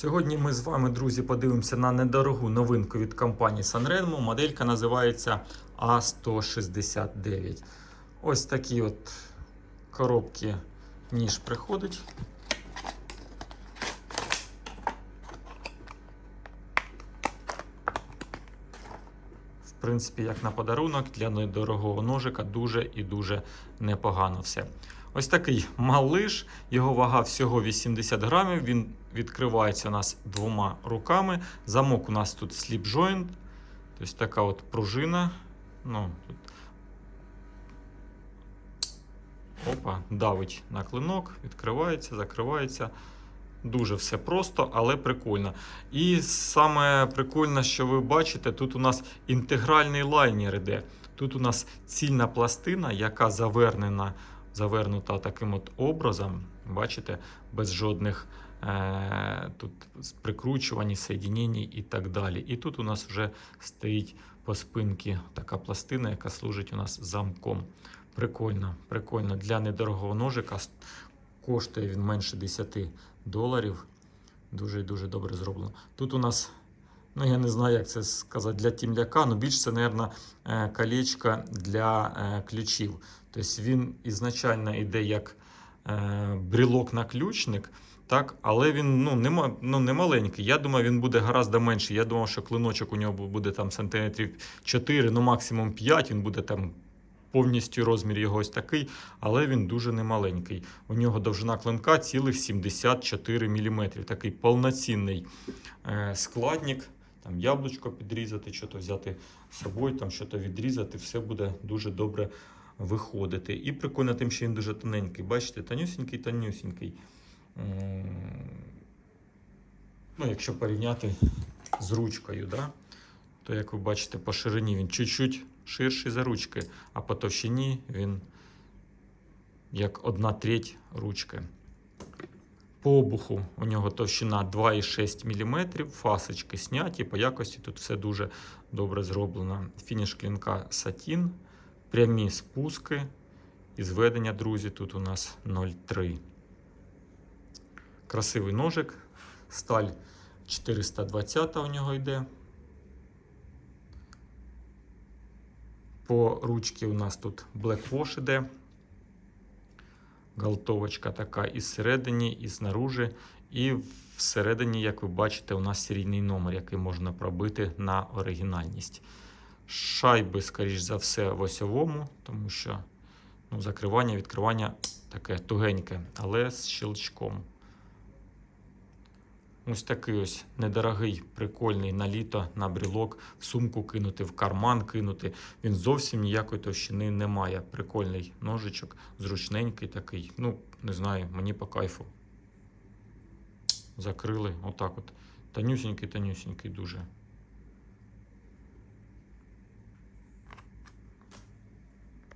Сьогодні ми з вами, друзі, подивимося на недорогу новинку від компанії Sanremo. Моделька називається А169. Ось такі от коробки ніж приходить. В принципі, як на подарунок для недорогого ножика дуже і дуже непогано все. Ось такий малиш, його вага всього 80 грамів. Він відкривається у нас двома руками. Замок у нас тут slip joint, тобто така от пружина. Ну, тут... Опа, давить на клинок, відкривається, закривається. Дуже все просто, але прикольно. І саме прикольне, що ви бачите, тут у нас інтегральний лайнер іде. Тут у нас цільна пластина, яка завернена, завернута таким от образом. Бачите, без жодних тут прикручувань, соєдінень і так далі. І тут у нас вже стоїть по спинці така пластина, яка служить у нас замком. Прикольно, прикольно. Для недорогого ножика коштує він менше 10 доларів. Дуже і дуже добре зроблено. Тут у нас, ну я не знаю, як це сказати, для тімляка, ну більш це, мабуть, колечко для е, ключів. Тобто він ізначально йде як е, брілок-наключник, так, але він ну, не, ну, не маленький. Я думаю, він буде гораздо менший. Я думав, що клиночок у нього буде там сантиметрів 4, ну максимум 5, він буде там повністю розмір його ось такий, але він дуже немаленький. У нього довжина клинка цілих 74 мм. Такий повноцінний е, складник. Там яблучко підрізати, що то взяти з собою, там що то відрізати, все буде дуже добре виходити. І прикольно тим, що він дуже тоненький. Бачите, тонюсінький, тонюсінький. Ну, якщо порівняти з ручкою, да? то як ви бачите, по ширині він чуть-чуть ширший за ручки, а по товщині він як одна треть ручки. По обуху у нього товщина 2,6 мм, фасочки сняті, по якості тут все дуже добре зроблено. Фініш клінка сатін, прямі спуски і зведення, друзі, тут у нас 0,3. Красивий ножик, сталь 420 у нього йде. По ручці у нас тут Black Wash іде. Галтовочка така і зсередині, і знаружи. І всередині, як ви бачите, у нас серійний номер, який можна пробити на оригінальність. Шайби, скоріш за все, в осьовому, тому що ну, закривання, відкривання таке тугеньке, але з щелчком. Ось такий ось недорогий, прикольний на літо, на брілок, в сумку кинути, в карман кинути. Він зовсім ніякої товщини не має. Прикольний ножичок, зручненький такий. Ну, не знаю, мені по кайфу. Закрили отак от. Танюсінький, танюсінький дуже.